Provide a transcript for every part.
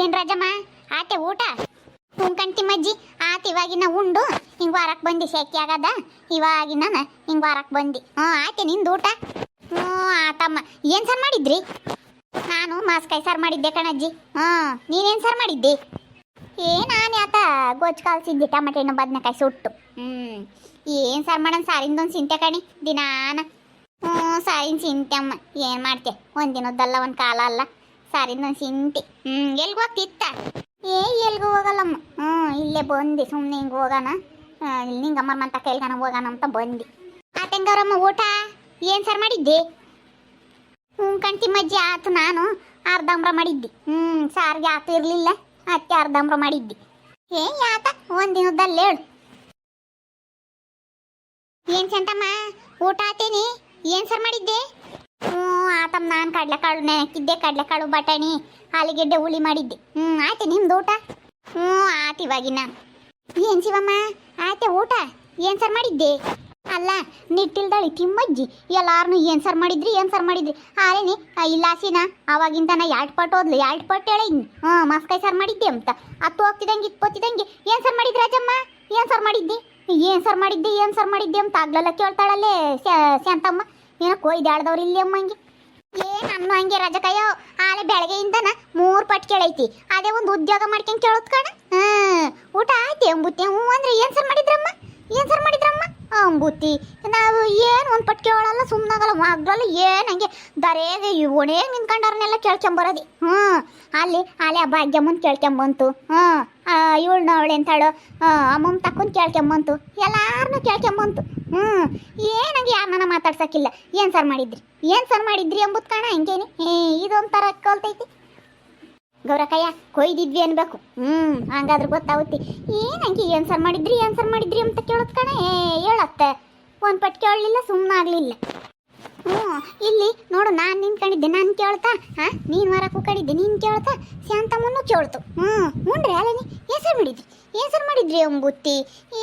ಏನ್ ರಾಜಮ್ಮ? ಆತೆ ಊಟ? ಉಂಕಂತಿಮ್ಮಜ್ಜಿ ಆತ ಇವಾಗಿನ ಉಂಡು. ಹಿಂಗ್ ವಾರಕ್ ಬಂದಿ ಸೆಕೆ ಆಗದ? ಇವಾಗಿನ ಹಿಂಗ್ ವಾರಕ್ ಬಂದಿ. ಹ್ಞೂ, ಆಯ್ತು ನಿಂದು ಊಟ? ಹ್ಞೂ, ಆತಮ್ಮ. ಏನ್ ಸರ್ ಮಾಡಿದ್ರಿ? ನಾನು ಮಾಸ್ಕಾಯಿ ಸಾರು ಮಾಡಿದ್ದೆ ಕಣಜ್ಜಿ. ಹ್ಞೂ, ನೀನೇನ್ ಸರ್ ಮಾಡಿದ್ದಿ? ಏ, ನಾನು ಆತ ಗೊಜ್ಜು ಕಾಲ್ಸಿದ್ದೆ, ಟಮಾಟೆ ಹಣ್ಣು, ಬದನೆಕಾಯಿ ಸುಟ್ಟು. ಹ್ಞೂ. ಏನು ಸಾರು ಮಾಡೋಣ ಸಾರಿಂದೊಂದು ಸಿಂತೆ ಕಣಿ, ದಿನಾನ. ಹ್ಞೂ, ಸಾರಿನ ಸಿಂತೆ ಅಮ್ಮ. ಏನು ಮಾಡ್ತೆ? ಒಂದಿನದ್ದಲ್ಲ, ಒಂದು ಕಾಲ ಅಲ್ಲ. ಸಾರಿಂದ ನನ್ನ ಸಿಂತಿ ಹ್ಞೂ ಎಲ್ಗೆ ಹೋಗ್ತಿತ್ತ? ಏ, ಎಲ್ಗೂ ಹೋಗಲ್ಲಮ್ಮ. ಹ್ಞೂ ಇಲ್ಲೇ ಬಂದು ಸುಮ್ಮನೆ ಹಿಂಗೆ ಹೋಗೋಣ. ಇಲ್ಲಿ ಇಲ್ಲಿ ನಿಂಗಮ್ಮರ ಮಂತ ಕೈಲ್ಗನ ಹೋಗೋಣ ಅಂತ ಬಂದು. ಆತಂಗವ್ರಮ್ಮ ಊಟ? ಏನ್ ಸರ್ ಮಾಡಿದ್ದೆ? ಹ್ಞೂ ಕಣ್ತಿಮ್ಮಜ್ಜಿ ಆತು ನಾನು ಅರ್ಧಂಬ್ರ ಮಾಡಿದ್ದೆ. ಹ್ಞೂ ಸಾರಿಗೆ ಆತು ಇರಲಿಲ್ಲ ಅತ್ತೆ ಅರ್ಧಂಬ್ರ ಮಾಡಿದ್ದೆ. ಏ, ಯಾತ ಒಂದಿನದಲ್ಲಿ ಹೇಳು. ಏನ್ ಸಂತಮ್ಮ ಊಟ ಆತೇನಿ? ಏನ್ ಸರ್ ಮಾಡಿದ್ದೆ? ಹ್ಞೂ, ಆತಮ್ಮ, ನಾನು ಕಡ್ಲೆಕಾಳು ನೆನಕಿದ್ದೆ ಕಡ್ಲೆಕಾಳು ಬಟಾಣಿ, ಆಲೂಗೆಡ್ಡೆ ಹುಳಿ ಮಾಡಿದ್ದೆ. ಹ್ಞೂ, ಆಯ್ತು, ನಿಮ್ದು ಊಟ? ಹ್ಞೂ ಆತು ಇವಾಗಿನ. ಏನ್ ಶಿವಮ್ಮ? ಆಯ್ತೆ, ಊಟ? ಏನ್ ಸರ್ ಮಾಡಿದ್ದೆ? ಅಲ್ಲ ನಿಟ್ಟಿಲ್ದಳಿ ತಿಮ್ಮಜ್ಜಿ, ಎಲ್ಲಾರನು ಏನ್ ಸರ್ ಮಾಡಿದ್ರಿ, ಏನ್ ಸರ್ ಮಾಡಿದ್ರಿ? ಹಾಲೇನಿ ಇಲ್ಲಾಸಿನ ಅವಾಗಿಂದ ನಾ ಎರಡು ಪಟ್ಟು ಹೋದ್ಲು ಎರಡು ಪಟ್ಟು ಹೇಳಿದ್ನಿ ಹ್ಞೂ, ಮಸ್ಕಾಯಿ ಸರ್ ಮಾಡಿದ್ದೆ ಅಂತ. ಅತ್ತು ಹೋಗ್ತಿದಂಗೆ ಇಪ್ಪತ್ತಿದಂಗೆ, ಏನ್ ಸರ್ ಮಾಡಿದ್ರಿ ರಾಜಮ್ಮ? ಏನ್ ಸರ್ ಮಾಡಿದ್ದಿ? ಏನ್ ಸರ್ ಮಾಡಿದ್ದೆ, ಏನ್ ಸರ್ ಮಾಡಿದ್ದೆ ಅಂತ ಆಗ್ಲೆಲ್ಲ ಕೇಳ್ತಾಳಲ್ಲೇ ಶಾಂತಮ್ಮ. ಏನೋ ಕೊಯ್ದಾಡ್ದವ್ರು ಇಲ್ಲಿ ಅಮ್ಮಂಗೆ. ಏನ್ ಅಮ್ಮ ಹಂಗೆ ರಜಕಯ್ಯೋ ಆಲೆ ಬೆಳಗ್ಗೆಯಿಂದನ ಮೂರ್ ಪಟ್ ಕೇಳೈತಿ. ಅದೇ ಒಂದು ಉದ್ಯೋಗ ಮಾಡ್ಕೊಂಡ್ ಕೇಳೋದ್ ಕಣ. ಹ್ಮ್ ಊಟ ಆಯ್ತು ಎಂಬುತ್ತೆ ಹ್ಞೂ ಅಂದ್ರೆ ಏನ್ ಸರ್ ಮಾಡಿದ್ರಮ್ಮ? ಏನ್ ಸರ್ ಮಾಡಿದ್ರಮ್ಮ? ಅಂಬುತ್ತಿ, ನಾವು ಏನು ಒಂದು ಪಟ್ ಕೇಳಲ್ಲ ಸುಮ್ಮನಾಗಲ್ಲ ಮಗ್ಳಲ್ಲ ಏನು ಹಂಗೆ ದರೇಗೆ ಒಣೇ ನಿಂತ್ಕೊಂಡವ್ರನ್ನೆಲ್ಲ ಕೇಳ್ಕೊಂಬರೋದಿ ಹ್ಞೂ, ಅಲ್ಲಿ ಆಲೆ ಆ ಕೇಳ್ಕೊಂಬಂತು. ಹ್ಞೂ ಇವಳು ಅವಳೆ ಅಂತಾಳು ಅಮ್ಮಮ್ಮ ತಕ್ಕೊಂಡು ಕೇಳ್ಕೊಂಬಂತು. ಎಲ್ಲಾರನ್ನೂ ಕೇಳ್ಕೊಂಬಂತು. ಹ್ಞೂ ಏನಂಗೆ ಯಾರನ್ನ ಮಾತಾಡ್ಸಕ್ಕಿಲ್ಲ. ಏನು ಸರ್ ಮಾಡಿದ್ರಿ? ಏನು ಸರ್ ಮಾಡಿದ್ರಿ ಎಂಬುದು ಕಾಣ ಹಿಂಗೇನಿ? ಏ ಇದೊಂಥರ ಕಲ್ತೈತಿ. ಗೌರಕಯ್ಯ ಕೊಯ್ದಿದ್ವಿ ಅನ್ಬೇಕು. ಹ್ಞೂ ಹಂಗಾದ್ರೆ ಗೊತ್ತಾಗುತ್ತೆ. ಏನಂಗೆ ಏನು ಸರ್ ಮಾಡಿದ್ರಿ, ಏನು ಸರ್ ಮಾಡಿದ್ರಿ ಅಂತ ಕೇಳೋದ್ ಕಣ? ಏ, ಹೇಳತ್ತೆ. ಒಂದು ಪಟ್ ಕೇಳಲಿಲ್ಲ ಸುಮ್ಮನೆ ಆಗಲಿಲ್ಲ ಹ್ಞೂ, ಇಲ್ಲಿ ನೋಡು, ನಾನು ನಿಂತ್ಕೊಂಡಿದ್ದೆ ನಾನು ಕೇಳ್ತಾ? ಹಾಂ, ನೀನು ಮರ ಕೂಕಡಿದ್ದೆ ನೀನು ಕೇಳ್ತಾ? ಶಾಂತಮ್ಮನ್ನು ಕೇಳ್ತು. ಹ್ಞೂ ಹ್ಞೂನ್ರಿ ಅಲ್ಲೇನಿ ಹೆಸರು ಸರ್ ಮಾಡಿದ್ರಿ. ಹೆಸರು ಸರ್ ಮಾಡಿದ್ರಿ ಅಂಬುತ್ತಿ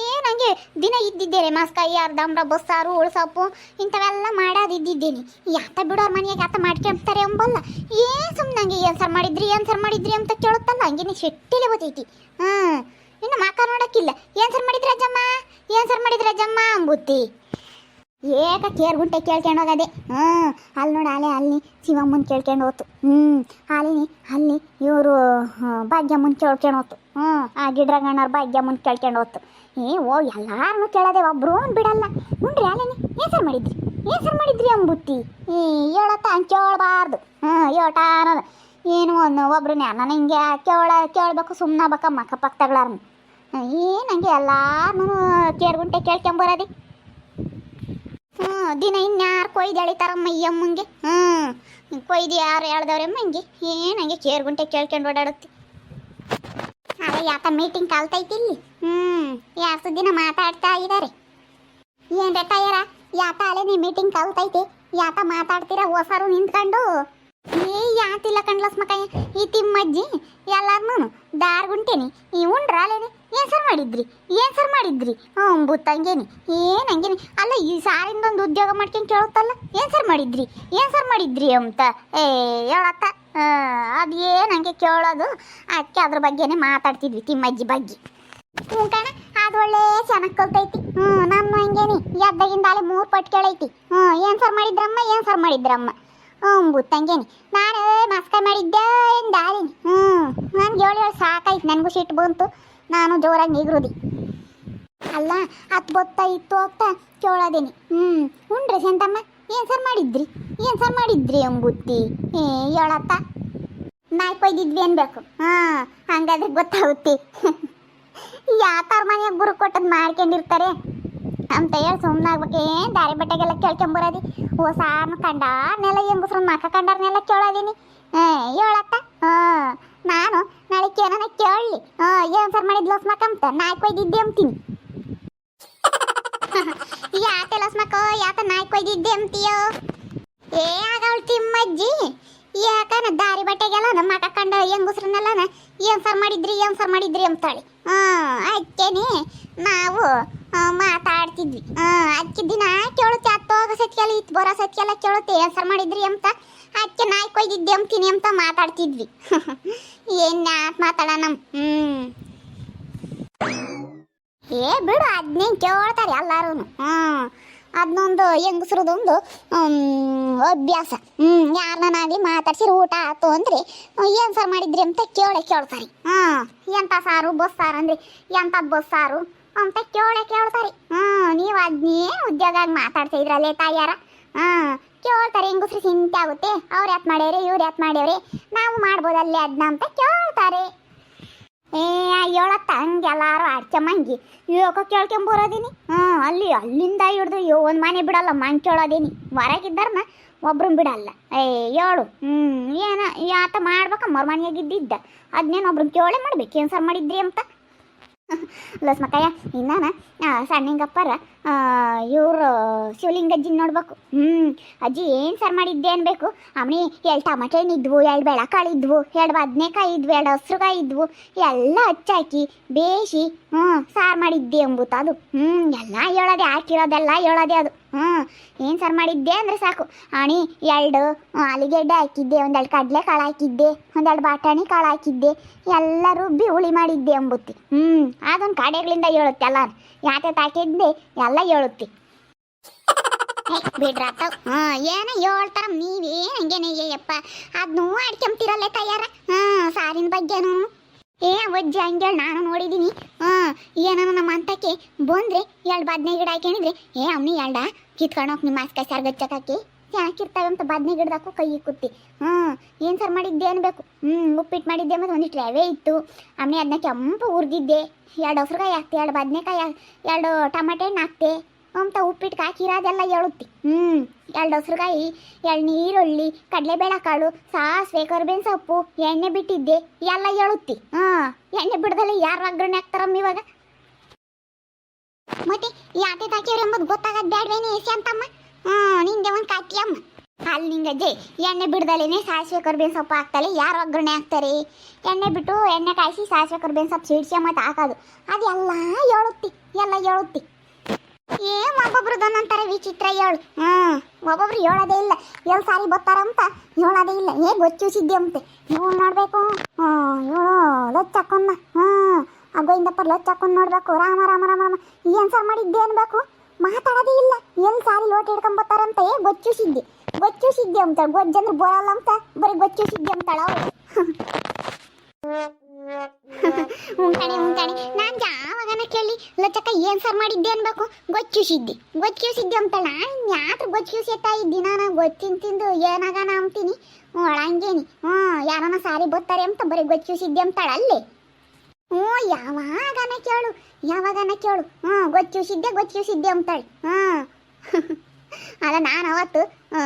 ಏನಂಗೆ ದಿನ ಇದ್ದಿದ್ದೇನೆ ಮಾಸ್ಕಾಯಿ ಅರ್ಧಂಬ್ರ ಬಸ್ಸಾರು ಉಳ್ಸಪ್ಪು ಇಂಥವೆಲ್ಲ ಮಾಡೋದಿದ್ದೇನೆ ಯಾತ ಬಿಡೋರ್ ಮನೆಯಾಗ ಯಾತ ಮಾಡ್ಕೊಂತಾರೆ ಅಂಬಲ್ಲ ಏನು ಸುಮ್ಮನೆ ಹಂಗೆ ಏನ್ಸರ್ ಮಾಡಿದ್ರಿ ಏನ್ಸರ್ ಮಾಡಿದ್ರಿ ಅಂತ ಕೇಳುತ್ತಲ್ಲ, ಹಂಗೆ ನೀ ಶೆಟ್ಟಿಲೆ ಬತೈತಿ ಹ್ಞೂ, ಇನ್ನು ಮಾಕ ನೋಡಕ್ಕಿಲ್ಲ. ಏನ್ ಸರ್ ಮಾಡಿದ್ರಿ ಅಜ್ಜಮ್ಮ ಏನ್ಸರ್ ಮಾಡಿದ್ರಿ ಅಜ್ಜಮ್ಮ ಅಂಬುತ್ತಿ ಏಕ ಕೇರ್ ಗುಂಟೆ ಕೇಳ್ಕೊಂಡು ಹೋಗದೆ. ಹ್ಞೂ ಅಲ್ಲಿ ನೋಡಿ ಅಲೆ ಅಲ್ಲಿ ಶಿವಮ್ಮನ ಕೇಳ್ಕೊಂಡು ಹೋತು. ಹ್ಞೂ ಅಲ್ಲಿ ಅಲ್ಲಿ ಇವರು ಭಾಗ್ಯಮ್ಮನ ಕೇಳ್ಕೊಂಡು ಹೋತು. ಹ್ಞೂ ಆ ಗಿಡ್ರಗಣ್ಣವ್ರ ಭಾಗ್ಯಮ್ಮನ ಕೇಳ್ಕೊಂಡು ಹೋತು. ಏ, ಓ ಎಲ್ಲಾರನ್ನು ಕೇಳೋದೆ ಒಬ್ರು ಬಿಡಲ್ಲ. ಹುಣ್ರಿ ಅಲ್ಲಿ ಏನು ಸರ್ ಮಾಡಿದ್ರಿ? ಏನು ಸರ್ ಮಾಡಿದ್ರಿ ಅಂಬುತ್ತಿ? ಏ ಹೇಳತ್ತ ಹಂಗೆ ಕೇಳಬಾರ್ದು. ಹ್ಞೂ ಯೋಟ ಅನ್ನೋದು. ಏನು ಒಂದು ಒಬ್ರು ನಾನು ಹಿಂಗೆ ಕೇಳ, ಕೇಳಬೇಕು ಸುಮ್ಮನೆ ಬೇಕಮ್ಮ ಅಕ್ಕಪಕ್ಕ ತಗೊಳಾರ್ನು ಏನು ಹಂಗೆ ಎಲ್ಲಾರನ್ನೂ ಕೇರ್ಗುಂಟೆ ಕೇಳ್ಕೊಂಬರೋದಿ ಹ್ಞೂ ದಿನ ಇನ್ಯಾರು ಕೊಯ್ದು ಎಳಿತಾರಮ್ಮ ಈ ಅಮ್ಮಂಗೆ? ಹ್ಞೂ ಕೊಯ್ದು ಯಾರು ಎಳ್ದವ್ರಮ್ಮ ಹಿಂಗೆ ಏನು ಹಂಗೆ ಕೇರ್ಗುಂಟೆ ಕೇಳ್ಕೊಂಡು ಓಡಾಡುತ್ತೆ. ಅದೇ ಯಾಕ ಮೀಟಿಂಗ್ ಕಲ್ತೈತಿ ಇಲ್ಲಿ? ಹ್ಞೂ ಯಾರು ದಿನ ಮಾತಾಡ್ತಾ ಇದ್ದಾರೆ ಏನು ಬೇಕಾಗ್ಯಾರ ಯಾತ ಅಲ್ಲೇ ನೀ ಮೀಟಿಂಗ್ ಕಲ್ತೈತಿ? ಯಾತ ಮಾತಾಡ್ತೀರಾ ಹೊಸರು ನಿಂತ್ಕೊಂಡು? ಏ, ಯಾತಿಲ್ಲ ಕಣ್ಲಸ್ ಮಕಾಯ ಈ ತಿಮ್ಮಜ್ಜಿ ಎಲ್ಲಾರ್ನು ದಾರ್ಗುಂಟೇನಿ. ಈ ಉಂಡ್ರ ಅಲ್ಲೇನಿ? ಏನ್ ಸರ್ ಮಾಡಿದ್ರಿ ಏನು ಸರ್ ಮಾಡಿದ್ರಿ ಹ್ಞೂ ಬುತ್ತಂಗೇನಿ ಏನು ಹಂಗೇನಿ? ಅಲ್ಲ, ಈ ಸಾರಿಂದ ಒಂದು ಉದ್ಯೋಗ ಮಾಡ್ಕೊಂಡು ಕೇಳುತ್ತಲ್ಲ? ಏನು ಸರ್ ಮಾಡಿದ್ರಿ ಏನು ಸರ್ ಮಾಡಿದ್ರಿ ಅಂತ. ಏ, ಹೇಳತ್ತ? ಅದು ಏನು ಹಂಗೆ ಕೇಳೋದು? ಅದಕ್ಕೆ ಅದ್ರ ಬಗ್ಗೆನೇ ಮಾತಾಡ್ತಿದ್ವಿ, ತಿಮ್ಮಜ್ಜಿ ಬಗ್ಗೆ. ಹ್ಞೂ ಕಣ, ಅದು ಒಳ್ಳೆ ಚೆನ್ನಾಗಿ ಕಲ್ತೈತಿ. ಹ್ಞೂ ನಮ್ಮ ಹಂಗೇನಿ. ಎದ್ದಾಗಿಂದ ಮೂರು ಪಟ್ಟು ಕೇಳೈತಿ. ಹ್ಞೂ ಏನು ಸರ್ ಮಾಡಿದ್ರಮ್ಮ ಏನು ಸರ್ ಮಾಡಿದ್ರಮ್ಮ ಹ್ಞೂ ಬುತ್ತಂಗೇನಿ ನಾನು ಮಸ್ಕ ಮಾಡಿದ್ದೆ ಎಂದಾಲಿನಿ ಹ್ಞೂ ನನ್ಗೆ ಹೇಳಿ ಹೇಳಿ ಸಾಕಾಯ್ತು, ನನಗೂ ಸಿಟ್ಟು ಬಂತು. ನಾನು ಜೋರಾಗಿ ನಿಗ್ರುದಿ. ಅಲ್ಲ, ಅತ್ ಬೊತ್ತ ಇತ್ತು ಅಂತ ಕೇಳೋದೇನಿ. ಹ್ಞೂ ಉಂಡ್ರಿ ಸಂತಮ್ಮ ಏನು ಸರ್ ಮಾಡಿದ್ರಿ? ಏನು ಸರ್ ಮಾಡಿದ್ರಿ ಅಂಬುತ್ತಿ? ಏ, ಹೇಳತ್ತ? ನಾಯಿ ಕೊಯ್ದಿದ್ವಿ ಅನ್ಬೇಕು. ಹಾಂ, ಹಂಗಾದ್ರೆ ಗೊತ್ತಾಗುತ್ತೆ. ಯಾತಾರ ಮನೆಯಾಗ ಬುರು ಕೊಟ್ಟದ್ ಮಾಡ್ಕೊಂಡಿರ್ತಾರೆ? ಅಂತ ಹೇಳಿ ಸುಮ್ಮನೆ ಆಗ್ಬೇಕು ಏನು ದಾರಿ ಬಟ್ಟೆಗೆಲ್ಲ ಕೇಳ್ಕೊಂಬರೋದಿ ಹೊಸಾರ್ನ ಕಂಡಾರ್ನೆಲ್ಲ ಹೆಂಗಸ್ರನ್ನ ಮಕ್ಕ ಕಂಡಾರ್ನೆಲ್ಲ ಕೇಳೋದೀನಿ. ಹೇಳತ್ತ? ಹಾಂ. ನಾನು ನಾಳೆ ಕೇಳಲಿ. ಹಾಂ ಏನು ಸರ್ ಮಾಡಿದ್ಲು ಮಕ್ಕಂತ ನಾಯಿ ಕೊಯ್ದಿದ್ದೆ ಅಂತೀನಿ. ಯಾತೆ ಲಸ್ಮಕ್ಕ ಯಾಕ ನಾಯಿ ಕೊಯ್ದಿದ್ದೆ ಅಂತೀಯೋ? ಏ, ಆಗವಳು ತಿಮ್ಮಜ್ಜಿ. ಯಾಕನ ದಾರಿ ಬಟ್ಟೆಗೆಲ್ಲ ನಮ್ಮ ಕಂಡ ಹೆಂಗುಸ್ರನ್ನೆಲ್ಲ ಏನ್ ಸರ್ ಮಾಡಿದ್ರಿ ಏನ್ ಸರ್ ಮಾಡಿದ್ರಿ ಅಂತಾಳೆ. ಹ್ಮ್ ಅದಕ್ಕೇನೆ ನಾವು ಮಾತಾಡ್ತಿದ್ವಿ. ಹ್ಮ್ ಅದಕ್ಕೆ ದಿನ ಕೇಳುತ್ತೆ ಅತ್ತೋಗ ಸತ್ಯಲ್ಲ ಇತ್ತು, ಬರೋ ಸತ್ಯಲ್ಲ ಕೇಳುತ್ತೆ ಏನ್ ಸರ್ ಮಾಡಿದ್ರಿ ಅಂತ ಅದಕ್ಕೆ ನಾಯಿ ಕೊಯ್ದಿದ್ದೆ ಅಂತೀನಿ ಅಂತ ಮಾತಾಡ್ತಿದ್ವಿ. ಏನ್ ಮಾತಾಡೋಣ? ಹ್ಮ್. ಏ ಬಿಡು, ಅದನ್ನೇ ಕೇಳ್ತಾರೆ ಎಲ್ಲಾರು ಹ್ಮ್. ಅದನ್ನೊಂದು ಹೆಂಗಸ್ರದೊಂದು ಅಭ್ಯಾಸ. ಹ್ಮ್ ಯಾರನ್ನಾಗ್ಲಿ ಮಾತಾಡ್ಸಿರಿ ಊಟ ಆಯ್ತು ಅಂದ್ರೆ, ಏನ್ ಸಾರು ಮಾಡಿದ್ರಿ ಅಂತ ಕೇಳೇ ಕೇಳ್ತಾರೆ. ಹ್ಮ್. ಎಂತ ಸಾರು ಬಸ್ಸಾರು ಅಂದ್ರೆ, ಎಂತ ಬಸ್ಸಾರು ಅಂತ ಕೇಳೇ ಕೇಳ್ತಾರೆ. ಹ್ಮ್, ನೀವು ಅದ್ನೇ ಉದ್ಯೋಗ ಮಾತಾಡ್ತಾ ಇದ್ರಲ್ಲೇ ತಾಯಾರ. ಹ್ಮ್ ಕೇಳ್ತಾರೆ ಹೆಂಗಸ್ರು ಚಿಂತೆ ಆಗುತ್ತೆ. ಅವ್ರು ಯಾತ್ ಮಾಡ್ಯವ್ರಿ, ಇವ್ರು ಯಾತ್ ಮಾಡ್ಯವ್ರಿ. ನಾವು ಮಾಡ್ಬೋದಲ್ಲೇ ಅದನ್ನ ಅಂತ ಕೇಳ್ತಾರೆ. ಏ ಹೇಳತ್ತ ಹಂಗೆ ಎಲ್ಲಾರು ಅಡ್ಚಮ್ಮಂಗಿ ಯೋಕ ಕೇಳ್ಕೊಂಬರೋದೀನಿ ಹ್ಞೂ ಅಲ್ಲಿ, ಅಲ್ಲಿಂದ ಹಿಡ್ದು ಯೋ ಒಂದು ಮನೆ ಬಿಡಲ್ಲ ಮಂಚ ಕೇಳೋದೀನಿ. ಹೊರಗಿದ್ದಾರನ ಒಬ್ರನ್ನ ಬಿಡಲ್ಲ. ಏ ಹೇಳು ಹ್ಞೂ ಏನ ಯಾತ ಮಾಡ್ಬೇಕ, ಮರ ಮನೆಯಾಗಿದ್ದಿದ್ದ. ಅದನ್ನೇನು ಒಬ್ರನ್ನ ಕೇಳೇ ಮಾಡ್ಬೇಕು? ಏನು ಸರ್ ಮಾಡಿದ್ರಿ ಅಂತ? ಲಸ್ಮಕ್ಕಯ್ಯ, ಇನ್ನಾನ? ಸಣ್ಣಂಗಪ್ಪರ ಇವ್ರು ಶಿವಲಿಂಗಜ್ಜಿನ ನೋಡ್ಬೇಕು. ಹ್ಞೂ ಅಜ್ಜಿ ಏನು ಸರ್ ಮಾಡಿದ್ದೆ ಅನ್ಬೇಕು? ಅಮ್ಮನಿ ಎರಡು ಟಮಾಟೆ ಹಣ್ಣು ಇದ್ವು ಎರಡು ಬೆಳಕಾಳು ಇದ್ವು ಎರಡು ಬದನೆಕಾಯಿ ಇದ್ವು ಎರಡು ಹಸ್ರುಕಾಯಿ ಇದ್ವು, ಎಲ್ಲ ಹಚ್ಚಾಕಿ ಬೇಯಿಸಿ ಹ್ಞೂ ಸಾರು ಮಾಡಿದ್ದೆ ಎಂಬುತ್ತ ಅದು. ಹ್ಞೂ ಎಲ್ಲ ಹೇಳೋದೆ ಹಾಕಿರೋದೆಲ್ಲ ಹೇಳೋದೆ ಅದು. ಹ್ಞೂ ಏನು ಸರ್ ಮಾಡಿದ್ದೆ ಅಂದರೆ ಸಾಕು. ಅಣಿ ಎರಡು ಆಲೂಗೆಡ್ಡೆ ಹಾಕಿದ್ದೆ ಒಂದೆರಡು ಕಡಲೆ ಕಾಳು ಹಾಕಿದ್ದೆ ಒಂದೆರಡು ಬಾಟಾಣಿ ಕಾಳು ಹಾಕಿದ್ದೆ ಎಲ್ಲ ರುಬ್ಬಿ ಹುಳಿ ಮಾಡಿದ್ದೆ ಎಂಬುತ್ತಿ ಹ್ಞೂ ಅದೊಂದು ಕಡೆಗಳಿಂದ ಹೇಳುತ್ತೆ ಅಲ್ಲ ಯಾತೆ ಹಾಕಿದ್ದೆ ಎಲ್ಲ ಹೇಳುತ್ತಿ. ಬಿಡ್ರಾತ ಹಾ, ಏನ ಹೇಳ್ತಾರ ನೀವೇ ಹಂಗೇನೆ ಅಯ್ಯಪ್ಪ ಅದ್ನೂ ಅಡ್ಕೊಂತೀರಲ್ಲ ತಯಾರ? ಹಾ, ಸಾರಿನ ಬಗ್ಗೆನು. ಏ ಅಜ್ಜಿ ಹಂಗೇಳಿ ನಾನು ನೋಡಿದ್ದೀನಿ ಹಾ ಏನೋ ನಮ್ಮ ಅಂತಕ್ಕೆ ಬಂದ್ರೆ ಎರಡು ಬದ್ನೆ ಗಿಡ ಹಾಕೊಂಡಿದ್ರೆ ಏ, ಅವ್ನಿ ಎರಡ ಕಿತ್ಕೊಂಡೋಗಿ ನಿಮ್ಮ ಮಾಸ್ಕ ಸರ್ಗಚ್ಚಕಾಕಿ ಯಾಕಿರ್ತಾವೆ ಅಂತ ಬದ್ನೆ ಗಿಡದಾಕು ಕೈ ಕುತ್ತಿ. ಹ್ಞೂ ಏನು ಸರ್ ಮಾಡಿದ್ದೆ ಅನ್ಬೇಕು. ಹ್ಞೂ ಉಪ್ಪಿಟ್ಟು ಮಾಡಿದ್ದೆ ಮತ್ತು ಒಂದಿಷ್ಟು ರವೆ ಇತ್ತು. ಆಮೇಲೆ ಅದನ್ನ ಕೆಂಪು ಹುರಿದಿದ್ದೆ. ಎರಡು ಹೊಸರುಗಾಯಿ ಹಾಕ್ತೆ, ಎರಡು ಬದನೆಕಾಯಿ ಎರಡು ಟಮಾಟೆ ಹಣ್ಣು ಹಾಕ್ತೆ. ಅಂತ ಉಪ್ಪಿಟ್ಟು ಹಾಕಿರೋದೆಲ್ಲ ಹೇಳುತ್ತಿ ಹ್ಞೂ ಎರಡು ಹೊಸರುಗಾಯಿ ಎರಡು ನೀರುಳ್ಳಿ, ಕಡಲೆಬೇಳೆ ಕಾಳು, ಸಾಸಿವೆ, ಕರ್ಬೇವಿನ ಸೊಪ್ಪು, ಎಣ್ಣೆ ಬಿಟ್ಟಿದ್ದೆ. ಎಲ್ಲ ಹೇಳುತ್ತಿ ಹಾಂ, ಎಣ್ಣೆ ಬಿಡ್ದಲ್ಲ ಯಾರು ಒಗ್ಗರಣೆ ಹಾಕ್ತಾರಮ್ಮ ಇವಾಗ? ಮತ್ತೆ ಯಾತೆ ಹಾಕಿವ್ರಿ ಎಂಬುದು ಗೊತ್ತಾಗದ್ ಬ್ಯಾಡ್ವೇನೆ ಎಸಿ ಅಂತಮ್ಮ? ನಿಂಗೆ ಒಂದು ಕಾಟಿಯಮ್ಮ ಅಲ್ಲಿ ನಿಂಗೆ ಅಜ್ಜಿ, ಎಣ್ಣೆ ಬಿಡ್ದಲೇನೆ ಸಾಸಿವೆ ಕರ್ಬೇವಿನ ಸೊಪ್ಪು ಹಾಕ್ತಾಳೆ. ಯಾರು ಒಗ್ಗರಣೆ ಹಾಕ್ತಾರೆ? ಎಣ್ಣೆ ಬಿಟ್ಟು ಎಣ್ಣೆ ಕಾಯಿಸಿ ಸಾಸಿವೆ ಕರ್ಬೇವಿನ ಸೊಪ್ಪು ಸಿಡ್ಸಿ ಮತ್ತೆ ಹಾಕೋದು. ಅದೆಲ್ಲ ಹೇಳುತ್ತಿ ಎಲ್ಲ ಹೇಳುತ್ತಿ ಏ ಒಬ್ಬೊಬ್ರದ್ದು ಒಂದೊಂಥರ ವಿಚಿತ್ರ ಹೇಳು ಹ್ಞೂ, ಒಬ್ಬೊಬ್ರು ಹೇಳೋದೇ ಇಲ್ಲ. ಎಲ್ಲಿ ಸಾರಿ ಬರ್ತಾರಂತ ಹೇಳೋದೇ ಇಲ್ಲ. ಏ ಗೊಚ್ಚಿಸಿದ್ದೆ ಅಂತೆ. ನೀವು ನೋಡ್ಬೇಕು? ಹ್ಞೂ ಇವಳು ಲೊಚ್ಚ ಹ್ಞೂ ಆ ಗೋವಿಂದಪ್ಪ ಲೊಚ್ಚ ಹಾಕೊಂಡ್ ನೋಡ್ಬೇಕು. ರಾಮ ರಾಮ ರಾಮ ರಾಮ. ಏನ್ ಸರ್ ಮಾಡಿದ್ದೆ ಅನ್ಬೇಕು? ಮಾತಾಡೋದೇ ಇಲ್ಲ. ಎಲ್ಲಿ ಸಾರಿ ಲೋಟ ಹಿಡ್ಕೊಂಡ್ ಬರ್ತಾರಂತ? ಏ ಗೊಚ್ಚೂಸಿದ್ದೆ ಗೊಚ್ಚೂಸಿದ್ದೆ ಅಂತಾಳೆ. ಗೊಜ್ಜಂದ್ರೆ ಬರಲ್ಲ ಅಂತ ಬರೀ ಗೊಚ್ಚೂಸಿದ್ದೆ ಅಂತಾಳ ಅವಳು. ಉಂಟಾಣೆ ಉಂಟಾಣೆ ನಾನು ಯಾವಾಗನ ಕೇಳಿ ಲಚ್ಚಕ್ಕ ಏನ್ ಸರ್ ಮಾಡಿದ್ದೆ ಅನ್ಬೇಕು? ಗೊಚ್ಚಿಸಿದ್ದೆ ಗೊಚ್ಚಿಸಿದ್ದೆ ಅಂತಳ. ಯಾತ್ರ ಗೊಚ್ಚಿಸಿ ಇದ್ದಿ ನಾನು? ಗೊತ್ತಿನ ತಿಂದು ಏನಾಗನ ಅಂತೀನಿ? ಒಳಂಗೇನಿ. ಹ್ಞೂ ಯಾರನ ಸಾರಿ ಬರ್ತಾರೆ ಅಂತ ಬರೀ ಗೊಚ್ಚಿಸಿದ್ದೆ ಅಂತಾಳ ಅಲ್ಲಿ ಹ್ಞೂ ಯಾವಾಗನ ಕೇಳು ಯಾವಾಗನ ಕೇಳು. ಹ್ಞೂ ಗೊಚ್ಚಿಸಿದ್ದೆ ಗೊಚ್ಚಿಸಿದ್ದೆ ಅಂತಾಳೆ ಹ್ಞೂ. ಅಲ್ಲ ನಾನು ಅವತ್ತು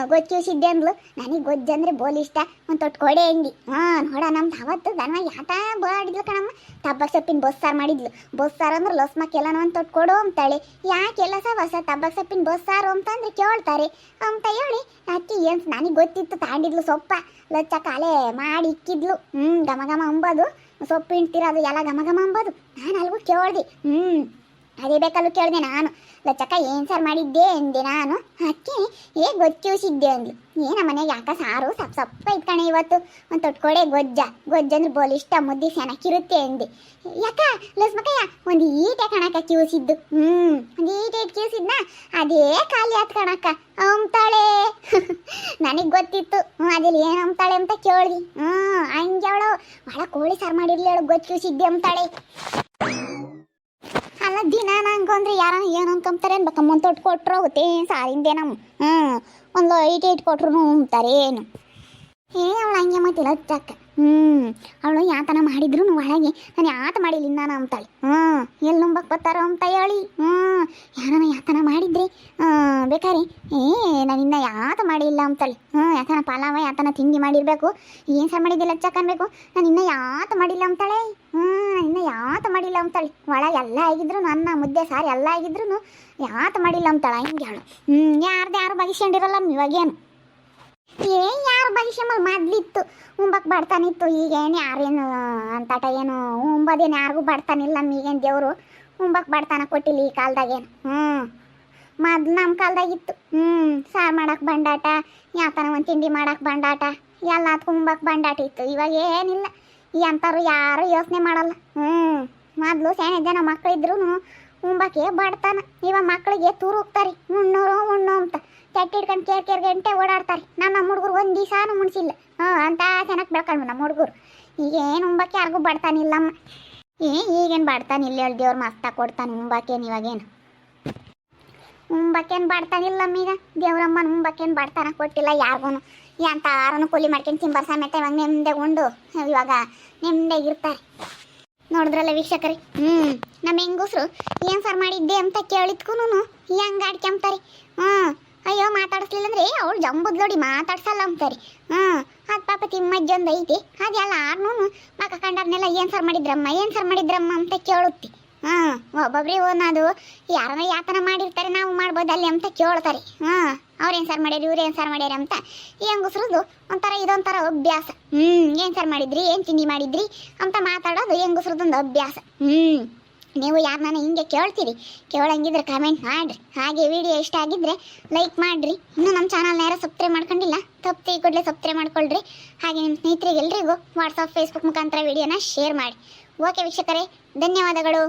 ಗೊಚ್ಚಿಸಿದ್ದೆ ಅಂದ್ಲು. ನನಗೆ ಗೊಜ್ಜಂದ್ರೆ ಬೋಲ್ ಇಷ್ಟ. ಒಂದು ತೊಟ್ಟು ಕೊಡೆ ಅಂದಿ ಹಾಂ, ನೋಡ, ನಮ್ದು ಅವತ್ತು ದನ ಯಾತ ಬಾಡಿದ್ಲು ಕಣಮ್ಮ. ತಬ್ಬಕ್ ಸೊಪ್ಪಿನ ಬಸ್ಸಾರು ಮಾಡಿದ್ಲು. ಬೊಸ್ಸಾರು ಅಂದ್ರೆ ಲೊಸ್ಮಕ್ಕೆ ಎಲ್ಲನೂ ಒಂದು ತೊಟ್ಟು ಕೊಡು ಅಂತಾಳೆ. ಯಾಕೆಲ್ಲ ಸಹ ಹೊಸ ತಬ್ಬಕ್ ಸೊಪ್ಪಿನ ಬಸ್ಸಾರು ಅಂತಂದ್ರೆ ಕೇಳ್ತಾರೆ. ಅಂತ ಹೇಳಿ ಅಕ್ಕಿ ಏನು ನನಗೆ ಗೊತ್ತಿತ್ತು, ತಾಂಡಿದ್ಲು ಸೊಪ್ಪ. ಲಚ್ಚ ಕಾಲೆ ಮಾಡಿ ಇಕ್ಕಿದ್ಲು. ಹ್ಞೂ ಘಮ ಘಮ ಅಂಬೋದು. ಸೊಪ್ಪು ಹಿಂಡ್ತಿರೋದು ಎಲ್ಲ ಘಮ ಘಮ ಅಂಬೋದು. ನಾನು ಅಲ್ಗೂ ಕೇಳ್ದೆ. ಹ್ಞೂ ಅದೇ ಬೇಕಲ್ಲೂ ಕೇಳಿದೆ ನಾನು. ಲಚ್ಚಕ್ಕ, ಏನು ಸರ್ ಮಾಡಿದ್ದೆ ಅಂದೆ ನಾನು. ಅಕ್ಕಿ ಏ ಗೊಚ್ಚೂಸಿದ್ದೆ ಅಂದ್ಲು. ಏನ ಮನೆಗೆ ಯಾಕ ಸಾರು ಸಪ್ ಸಪ್ಪ ಇಟ್ಕಣೆ ಇವತ್ತು. ಒಂದು ತೊಟ್ಕೊಡೆ ಗೊಜ್ಜ. ಗೊಜ್ಜ ಅಂದ್ರೆ ಬೋಲಿಷ್ಟ ಮುದ್ದಿ ಸೆನಕ್ಕಿರುತ್ತೆ ಎಂದೆ ಯಾಕ ಲಸ್ಮಕ್ಕಯ್ಯ ಒಂದು ಈಟೆ ಕಣಕ್ಕ ಕ್ಯೂಸಿದ್ದು ಹ್ಞೂ ಒಂದು ಈಟೆ ಇಟ್ಟು ಕಿವಿಸಿದ್ನ? ಅದೇ ಖಾಲಿ ಆತ್ ಕಣಕ್ಕ. ಅಂತಾಳೆ ನನಗೆ ಗೊತ್ತಿತ್ತು. ಹ್ಞೂ ಅದಲ್ಲಿ ಏನು ಅಂತಾಳೆ ಅಂತ ಕೇಳಿದ್ವಿ ಹ್ಞೂ ಹಂಗೆ ಅವಳು ಕೋಳಿ ಸಾರು ಮಾಡಿರ್ಲಿ ಅವಳು ಗೊಚ್ಚೂಸಿದ್ದೆ ಅಂತಾಳೆ ಅಲ್ಲ, ದಿನ ನಂಗಂದ್ರೆ ಯಾರ ಏನು ಅನ್ಕೊಂತಾರೆ ಅನ್ಬೇಕ ಮುಂದೆ ತೊಟ್ಟು ಕೊಟ್ರು ಹೋಗುತ್ತೆ ಏನು ಸಾರಿಂದೆ ನಮ್ಮ ಹ್ಞೂ ಒಂದು ಐಟ್ ಏಟ್ ಕೊಟ್ರು ಉಂತಾರೆ ಏನು. ಏ, ಅವಳು ಹಂಗೆ ಮತ್ತಿಲ್ಲ ಹಚ್ಚಕ್ಕ ಹ್ಞೂ ಅವಳು ಯಾತನ ಮಾಡಿದ್ರು ಒಳಗೆ, ನಾನು ಯಾತ ಮಾಡಿಲ್ಲ ನಾನು ಅಂತಾಳೆ ಹ್ಞೂ ಎಲ್ಲಿ ನುಂಬಕ್ಕೆ ಬರ್ತಾರೋ ಅಂತ ಹೇಳಿ. ಹ್ಞೂ ಯಾರನ ಯಾತನ ಮಾಡಿದ್ರಿ ಬೇಕಾರೆ, ಏ, ನಾನು ಇನ್ನ ಯಾತ ಮಾಡಿಲ್ಲ ಅಂತಾಳೆ ಹ್ಞೂ ಯಾತನ ಪಲಾವ, ಯಾತನ ತಿಂಡಿ ಮಾಡಿರಬೇಕು. ಏನು ಸರ್ ಮಾಡಿದ್ದಿಲ್ಲ ಅಚ್ಚಕ್ಕ ಅನ್ಬೇಕು? ನಾನು ಇನ್ನ ಯಾತ ಮಾಡಿಲ್ಲ ಅಂತಾಳೆ ಹ್ಞೂ ನಾನು ಇನ್ನ ಯಾತ ಮಾಡಿಲ್ಲ ಅಂತಾಳೆ ಒಳಗೆ ಎಲ್ಲ ಆಗಿದ್ರು ನನ್ನ ಮುದ್ದೆ, ಸಾರಿ ಎಲ್ಲ ಆಗಿದ್ರು ಯಾತ ಮಾಡಿಲ್ಲ ಅಂತಾಳೆ ಹಿಂಗೆ ಹೇಳು. ಹ್ಞೂ ಯಾರ್ದು ಯಾರು ಬಗಿಸ್ಕೊಂಡಿರಲ್ಲ ಇವಾಗೇನು. ಏ, ಯಾರು ಬಗಿಸ್ಕೊಂಬಲ್ ಮೊದ್ಲಿತ್ತು. ಉಂಬಕ್ ಬಡ್ತಾನಿತ್ತು. ಈಗೇನು ಯಾರೇನು ಅಂತಾಟ ಏನು, ಉಂಬದೇನು ಯಾರಿಗೂ ಬಡ್ತಾನಿಲ್ಲ ಈಗೇನು ದೇವರು. ಉಂಬಕ್ ಬಡ್ತಾನ ಕೊಟ್ಟಿಲ್ಲ ಈ ಕಾಲದಾಗೇನು ಹ್ಞೂ ಮೊದ್ಲು ನಮ್ಮ ಕಾಲದಾಗಿತ್ತು ಹ್ಞೂ ಸಾರು ಮಾಡಕ್ಕೆ ಬಂಡಾಟ, ಯಾತನ ಒಂದು ತಿಂಡಿ ಮಾಡಕ್ಕೆ ಬಂಡಾಟ, ಎಲ್ಲ ಉಂಬಕ್ ಬಂಡಾಟ ಇತ್ತು. ಇವಾಗ ಏನಿಲ್ಲ. ಈ ಅಂಥವ್ರು ಯಾರು ಯೋಚನೆ ಮಾಡಲ್ಲ. ಹ್ಞೂ ಮೊದಲು ಸಣ್ಣ ಜನ ಮಕ್ಕಳಿದ್ರು ಉಂಬಕ್ಕೆ ಬಡ್ತಾನ. ಇವಾಗ ಮಕ್ಕಳಿಗೆ ತೂರು ಹೋಗ್ತಾರೆ. ಉಣ್ಣೋರು ಉಣ್ಣು ಅಂತ. ಚಟ್ಟಿ ಹಿಡ್ಕೊಂಡು ಕೇರ್ ಕೇರ್ ಗಂಟೆ ಓಡಾಡ್ತಾರೆ. ನಮ್ಮ ಹುಡುಗರು ಒಂದು ದಿವಸನೂ ಮುಣಿಸಿಲ್ಲ. ಹ್ಞೂ ಅಂತ ಚೆನ್ನಾಗಿ ಬೆಳ್ಕೊಂಡು ನಮ್ಮ ಹುಡುಗರು. ಈಗೇನು ಉಂಬಕ್ಕೆ ಯಾರಿಗೂ ಬಡ್ತಾನಿಲ್ಲಮ್ಮ ಏ, ಈಗೇನು ಬಡ್ತಾನಿಲ್ಲ ಹೇಳಿ ದೇವ್ರು ಮಸ್ತ ಕೊಡ್ತಾನೆ ಉಂಬಕ್ಕೇನು ಇವಾಗೇನು. ಉಂಬಕ್ಕೇನು ಬಡ್ತಾನಿಲ್ಲಮ್ಮ ಈಗ. ದೇವ್ರಮ್ಮನ ಉಂಬಕ್ಕೇನು ಬಡ್ತಾನ ಕೊಟ್ಟಿಲ್ಲ ಯಾರಿಗೂ ಎಂತ ಆರನು ಕೂಲಿ ಮಾಡ್ಕೊಂಡು ತಿಂಬರ್ ಸಮೇತ ಇವಾಗ ನೆಮ್ಮದೆ ಉಂಡು. ಇವಾಗ ನೆಮ್ಮದೆ ಇರ್ತಾರೆ. ನೋಡಿದ್ರಲ್ಲ ವೀಕ್ಷಕರಿ. ಹ್ಞೂ ನಮ್ಮ ಹೆಂಗಸರು ಏನು ಸರ್ ಮಾಡಿದ್ದೆ ಅಂತ ಕೇಳಿದ್ಕೂ ಹೆಂಗೆ ಆಡ್ಕೊಂತಾರೆ ಹ್ಞೂ ಅಯ್ಯೋ ಮಾತಾಡಿಸ್ಲಿಲ್ಲ ಅಂದ್ರೆ ಅವಳು ಜಂಬುದ್ ನೋಡಿ ಮಾತಾಡ್ಸಲ್ಲ ಅಂತಾರೆ ಹ್ಮ್ ಅದ್ ಪಾಪ ತಿಮ್ಮಜ್ಜೊಂದು ಐತಿ ಅದೆಲ್ಲ ಆರ್ನೂನು ಮಕ್ಕ ಕಂಡರ್ನೆಲ್ಲ ಏನ್ ಸರ್ ಮಾಡಿದ್ರಮ್ಮ, ಏನ್ ಸರ್ ಮಾಡಿದ್ರಮ್ಮ ಅಂತ ಕೇಳುತ್ತಿ. ಹ್ಮ್ ಒಬ್ಬೊಬ್ರಿ ಓನಾದು ಯಾರನ್ನ ಯಾತನ ಮಾಡಿರ್ತಾರೆ ನಾವು ಮಾಡ್ಬೋದಲ್ಲಿ ಅಂತ ಕೇಳ್ತಾರೆ. ಹಾಂ ಅವ್ರೇನು ಸರ್ ಮಾಡ್ಯಾರ, ಇವ್ರು ಏನ್ ಸರ್ ಮಾಡ್ಯಾರ ಅಂತ ಹೆಂಗಸ್ರದ್ದು ಒಂಥರ ಇದೊಂಥರ ಅಭ್ಯಾಸ. ಹ್ಮ್ ಏನ್ ಸರ್ ಮಾಡಿದ್ರಿ, ಏನು ತಿಂಡಿ ಮಾಡಿದ್ರಿ ಅಂತ ಮಾತಾಡೋದು ಹೆಂಗಸ್ರದ್ದೊಂದು ಅಭ್ಯಾಸ. ಹ್ಞೂ. ನೀವು ಯಾರನ್ನ ಹಿಂಗೆ ಕೇಳ್ತೀರಿ, ಕೇಳಂಗಿದ್ರೆ ಕಮೆಂಟ್ ಮಾಡಿರಿ. ಹಾಗೆ ವಿಡಿಯೋ ಇಷ್ಟ ಆಗಿದ್ರೆ ಲೈಕ್ ಮಾಡಿರಿ. ಇನ್ನೂ ನಮ್ಮ ಚಾನಲ್ನ ಯಾರು ಸಬ್ಸ್ಕ್ರೈಬ್ ಮಾಡ್ಕೊಂಡಿಲ್ಲ, ತಪ್ಪು ಕೂಡಲೇ ಸಬ್ಸ್ಕ್ರೈಬ್ ಮಾಡ್ಕೊಳ್ರಿ. ಹಾಗೆ ನಿಮ್ಮ ಸ್ನೇಹಿತರಿಗೆ ಎಲ್ರಿಗೂ ವಾಟ್ಸಪ್ ಫೇಸ್ಬುಕ್ ಮುಖಾಂತರ ವಿಡಿಯೋನ ಶೇರ್ ಮಾಡಿ. ಓಕೆ ವೀಕ್ಷಕರೇ, ಧನ್ಯವಾದಗಳು.